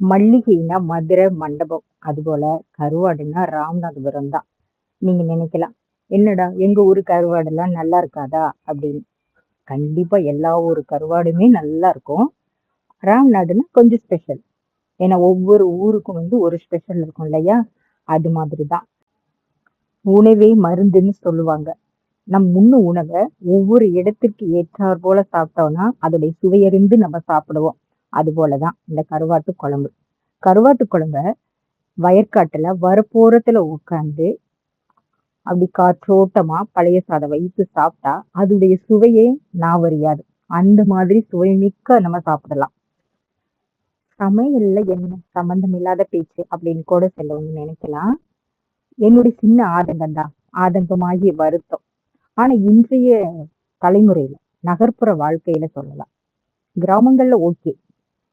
மல்லிகைன்னா மதுரை மண்டபம். அதுபோல கருவாடுன்னா ராமநாதபுரம் தான். நீங்க நினைக்கலாம் என்னடா எங்க ஊர் கருவாடெல்லாம் நல்லா இருக்காதா அப்படின்னு. கண்டிப்பா எல்லா ஊர் கருவாடுமே நல்லா இருக்கும். ராம்நாடுன்னா கொஞ்சம் ஸ்பெஷல் ஏன்னா ஒவ்வொரு ஊருக்கும் வந்து ஒரு ஸ்பெஷல் இருக்கும் இல்லையா? அது மாதிரி தான். உணவே மருந்துன்னு சொல்லுவாங்க. நம் முன்னு உணவை ஒவ்வொரு இடத்திற்கு ஏற்றாற் போல சாப்பிட்டோம்னா அதோடைய சுவையறிந்து நம்ம சாப்பிடுவோம். அது போலதான் இந்த கருவாட்டு குழம்பு. கருவாட்டு குழம்ப வயற்காட்டுல வரப்போரத்துல உட்காந்து அப்படி காற்றோட்டமா பழைய சாதம் வைத்து சாப்பிட்டா அதோடைய சுவையே நாவறியாது. அந்த மாதிரி சுவை மிக்க நம்ம சாப்பிடலாம். சமையல்ல என்ன சம்பந்தம் இல்லாத பேச்சு அப்படின்னு கூட சொல்லவங்க நினைக்கலாம். என்னுடைய சின்ன ஆதங்கம் தான். ஆதங்கமாகிய வருத்தம். ஆனா இன்றைய தலைமுறையில நகர்ப்புற வாழ்க்கையில சொல்லலாம். கிராமங்கள்ல ஓகே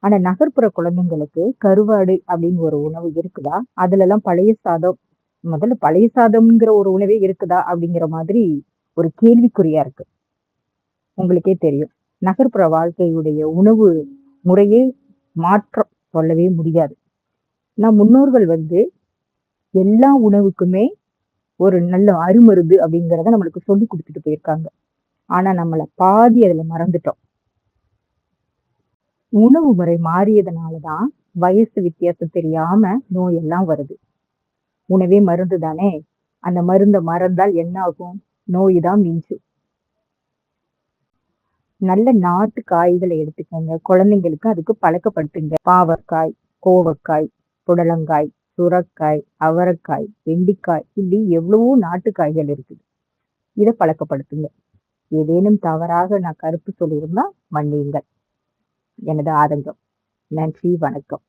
ஆனா நகர்ப்புற குழந்தைங்களுக்கு கருவாடு அப்படின்னு ஒரு உணவு இருக்குதா? அதுல எல்லாம் பழைய சாதம் முதல்ல பழைய சாதம்ங்கிற ஒரு உணவே இருக்குதா? அப்படிங்கிற மாதிரி ஒரு கேள்விக்குறியா இருக்கு. உங்களுக்கே தெரியும். நகர்ப்புற வாழ்க்கையுடைய உணவு முறையே மாற்றம் சொல்லவே முடியாது. நம் முன்னோர்கள் வந்து எல்லா உணவுக்குமே ஒரு நல்ல அருமருந்து அப்படிங்கிறத நம்மளுக்கு சொல்லி கொடுத்துட்டு போயிருக்காங்க. ஆனா நம்மளை பாதி அதுல மறந்துட்டோம். உணவு முறை மாறியதுனாலதான் வயசு வித்தியாசம் தெரியாம நோய் எல்லாம் வருது. உணவே மருந்து தானே? அந்த மருந்த மறந்தால் என்ன ஆகும் நோய் தான் மிஞ்சும். நல்ல நாட்டு காய்களை எடுத்துக்கோங்க. குழந்தைங்களுக்கு அதுக்கு பழக்கப்படுத்துங்க. பாவக்காய் கோவக்காய் புடலங்காய் சுரக்காய் அவரக்காய் வெண்டிக்காய் இப்படி எவ்வளவோ நாட்டு காய்கள் இருக்குது. இதை பழக்கப்படுத்துங்க. ஏதேனும் தவறாக நான் கருத்து சொல்லியிருந்தா மன்னியுங்கள். எனது ஆதங்கம். நன்றி வணக்கம்.